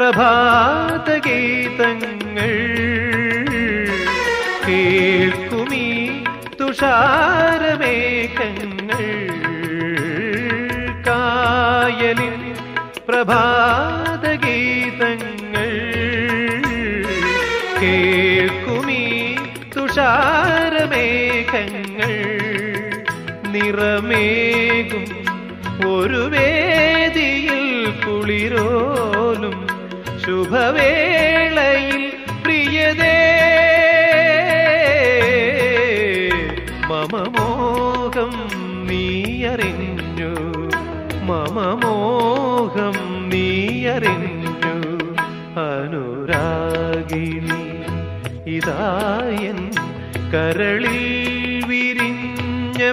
പ്രഭാതഗീതങ്ങൾ കേൾക്കുമീ തുഷാരമേഘങ്ങൾ. കായലിൽ പ്രഭാതഗീതങ്ങൾ കേൾക്കുമീ തുഷാരമേഘങ്ങൾ. നിറമേകും ഒരു വേദിയിൽ കുളിരോലും. ശുഭവേളയിൽ പ്രിയതേ. മമമോഹം നീയറിഞ്ഞു. മമമോഹം നീയറിഞ്ഞു. അനുരാഗിണി ഇതായൻ കരളിൽ വിരിഞ്ഞ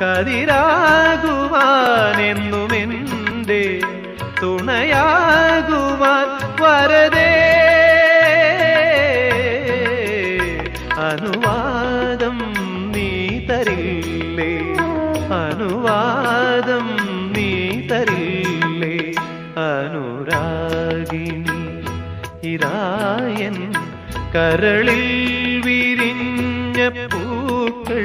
കതിരാകുവാനെന്നുമെന്റെ തുണയാകുവാൻ വരതേ അനുവാദം നീ തരില്ലേ? അനുവാദം നീ തരില്ലേ? അനുരാഗിനി ഇതായൻ കരളിൽ വിരിഞ്ഞ പൂക്കൾ